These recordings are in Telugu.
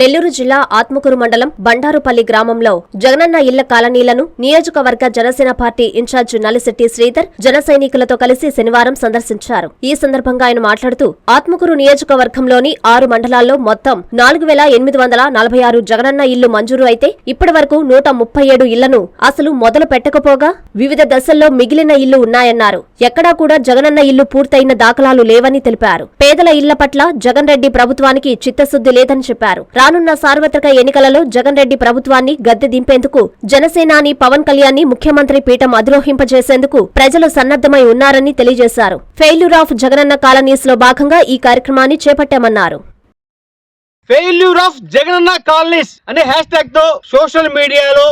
నెల్లూరు జిల్లా ఆత్మకూరు మండలం బండారుపల్లి గ్రామంలో జగనన్న ఇళ్ళ కాలనీలను నియోజకవర్గ జనసేన పార్టీ ఇన్ఛార్జ్ నలిశెట్టి శ్రీధర్ జన సైనికులతో కలిసి శనివారం సందర్శించారు. ఈ సందర్భంగా ఆయన మాట్లాడుతూ ఆత్మకూరు నియోజకవర్గంలోని ఆరు మండలాల్లో మొత్తం నాలుగు వేల ఎనిమిది వందల నలభై ఆరు జగనన్న ఇళ్ళు మంజూరు అయితే ఇప్పటి వరకు నూట ముప్పై ఏడు ఇళ్ళను అసలు మొదలు పెట్టకపోగా వివిధ దశల్లో మిగిలిన ఇళ్ళు ఉన్నాయన్నారు. ఎక్కడా కూడా జగనన్న ఇల్లు పూర్తయిన దాఖలాలు లేవని తెలిపారు. పేదల ఇళ్ళ పట్ల జగన్ రెడ్డి ప్రభుత్వానికి చిత్తశుద్ధి లేదని చెప్పారు. రానున్న సార్వత్రిక ఎన్నికలలో జగన్ రెడ్డి ప్రభుత్వాన్ని గద్దె దింపేందుకు జనసేనాని పవన్ కళ్యాణ్ని ముఖ్యమంత్రి పీఠం అధిరోహింపజేసేందుకు ప్రజలు సన్నద్దమై ఉన్నారని తెలియజేశారు. ఫెయిల్యూర్ ఆఫ్ జగనన్న కాలనీస్లో భాగంగా ఈ కార్యక్రమాన్ని చేపట్టామన్నారు. ఫెయిల్యూర్ ఆఫ్ జగనన్న కాలనీస్ అనే హ్యాష్ ట్యాగ్తో సోషల్ మీడియాలో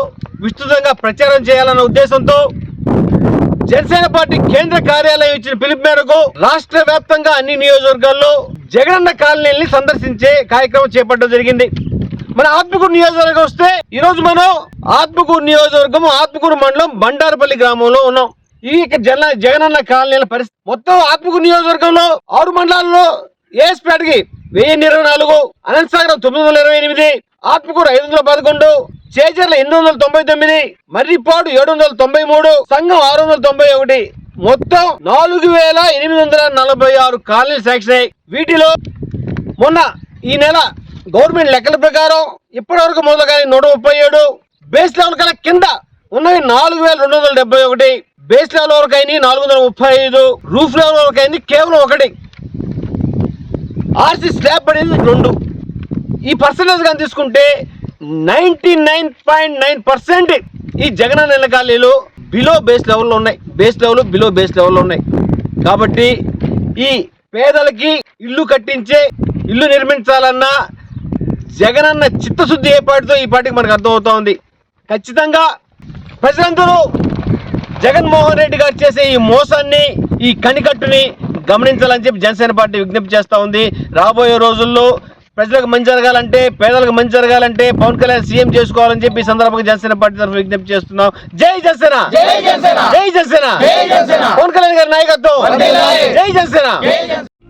విస్తృతంగా ప్రచారం చేయాలన్న ఉద్దేశంతో జనసేన పార్టీ కేంద్ర కార్యాలయం ఇచ్చిన పిలుపు మేరకు రాష్ట్ర వ్యాప్తంగా అన్ని నియోజకవర్గాల్లో జగనన్న కాలనీని సందర్శించే కార్యక్రమం చేపట్టడం జరిగింది. మన ఆత్మకూరు నియోజకవర్గం వస్తే ఈ రోజు మనం ఆత్మకూరు నియోజకవర్గం ఆత్మకూరు మండలం బండారపల్లి గ్రామంలో ఉన్నాం. ఈ జన జగనన్న కాలనీల పరిస్థితి మొత్తం ఆత్మకూరు నియోజకవర్గంలో ఆరు మండలాల్లో ఏఎస్పేటకి వెయ్యి ఇరవై నాలుగు అనంతసాగరం తొమ్మిది వందల ఇరవై ఎనిమిది ఆత్మకూరు ఐదు వందల పదకొండు చేజర్ల ఎనిమిది వందల తొంభై తొమ్మిది మర్రిపాడు ఏడు వందల తొంభై మూడు సంఘం ఆరు వందల తొంభై ఒకటి మొత్తం నాలుగు వేల ఎనిమిది వందల నలభై ఆరు కాలనీలు శాంక్షన్ అయ్యాయి. వీటిలో మొన్న ఈ నెల గవర్నమెంట్ లెక్కల ప్రకారం ఇప్పటి వరకు మొదలు కానీ నూట ముప్పై ఏడు. బేస్ లెవెల్ కన్నా కింద ఉన్నవి నాలుగు వేల రెండు వందల డెబ్బై ఒకటి. బేస్ లెవెల్ వరకు అయింది నాలుగు వందల ముప్పై ఐదు. రూఫ్ లెవెల్ వరకు అయింది కేవలం ఒకటి. ఆర్సీ స్లాబ్ పడింది రెండు. ఈ పర్సంటేజ్ కానీ తీసుకుంటే ninety nine point nine percent ఈ జగన్ నెల ఖాళీలు బిలో బేస్ లెవెల్లో ఉన్నాయి. బేస్ లెవెల్ బిలో బేస్ లెవెల్లో ఉన్నాయి. కాబట్టి ఈ పేదలకి ఇల్లు కట్టించే ఇల్లు నిర్మించాలన్నా జగనన్న చిత్తశుద్ధి ఏర్పాటుతో ఈ పార్టీకి మనకు అర్థమవుతా ఉంది. ఖచ్చితంగా ప్రజలందరూ జగన్మోహన్ రెడ్డి గారు చేసే ఈ మోసాన్ని ఈ కనికట్టుని గమనించాలని చెప్పి జనసేన పార్టీ విజ్ఞప్తి చేస్తూ ఉంది. రాబోయే రోజుల్లో ప్రజలకు మంచి జరగాలంటే పేదలకు మంచి జరగాలంటే పవన్ కళ్యాణ్ సీఎం చేసుకోవాలని చెప్పి సందర్భంగా జనసేన పార్టీ తరఫున విజ్ఞప్తి చేస్తున్నాం. జై జనసేన! జై జనసేన! జై జనసేన! పవన్ కళ్యాణ్ గారి నాయకత్వం! జై జనసేన!